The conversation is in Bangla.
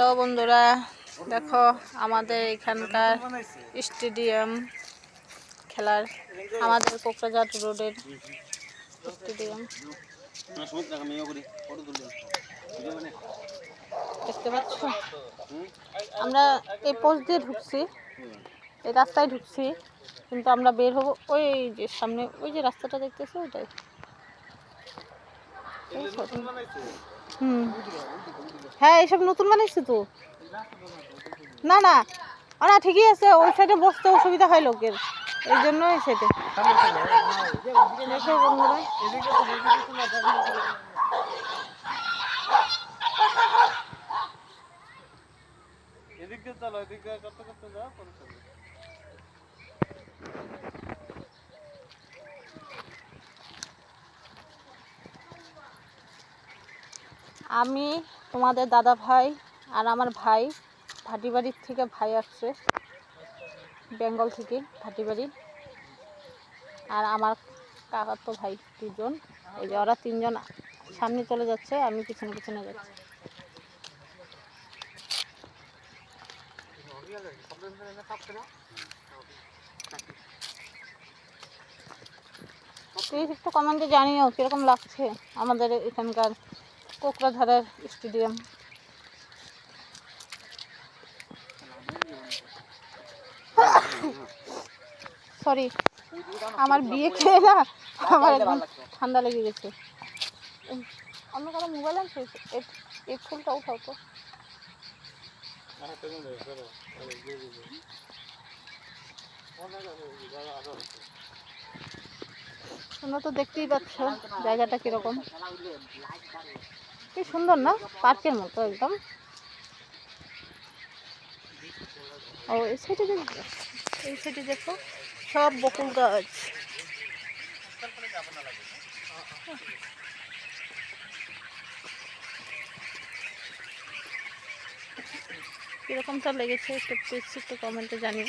হ্যালো বন্ধুরা, দেখো আমাদের এখানকার স্টেডিয়াম খেলার, আমাদের কোকরাঝাট রোডের স্টেডিয়াম দেখতে পাচ্ছ আমরা এই পোস্ট দিয়ে ঢুকছি, এই রাস্তায় ঢুকছি, কিন্তু আমরা বের হব ওই যে সামনে, ওই যে রাস্তাটা দেখতেছি ওটাই। হুম। হ্যাঁ এসব নতুন বানাইছে তো। না না। না, ঠিকই আছে। ওই সাইডে বসতে অসুবিধা হয় লোকের। এই জন্য এদিক দিয়ে চলো, এদিক দিয়ে করতে করতে যাও আমি তোমাদের দাদা ভাই আর আমার ভাই ভাটিবাড়ির থেকে ভাই আসছে বেঙ্গল থেকে ভাটিবাড়ি। আর আমার কাকার তো ভাই দুজন এই যে ওরা তিনজন সামনে চলে যাচ্ছে আমি পিছনে পিছনে যাচ্ছি। প্লিজ একটু কমেন্টে জানিও কীরকম লাগছে আমাদের এখানকার কোকরাঝাড়ের স্টেডিয়াম। সরি আমার বিয়ে খেয়ে না, আমার একদম ঠান্ডা লেগে গেছে। অন্য কারও মোবাইল আছে? এই- ফুলটা উঠাও তো। তোমরা তো দেখতেই পাচ্ছ, জায়গাটা কীরকম। কি সুন্দর না? পার্কের মতো একদম। ও, এই সাইডে দেখো। এই সাইডে দেখো, সব বকুল গাছ। কিরকমটা লেগেছে একটু একটু কমেন্টে জানিও।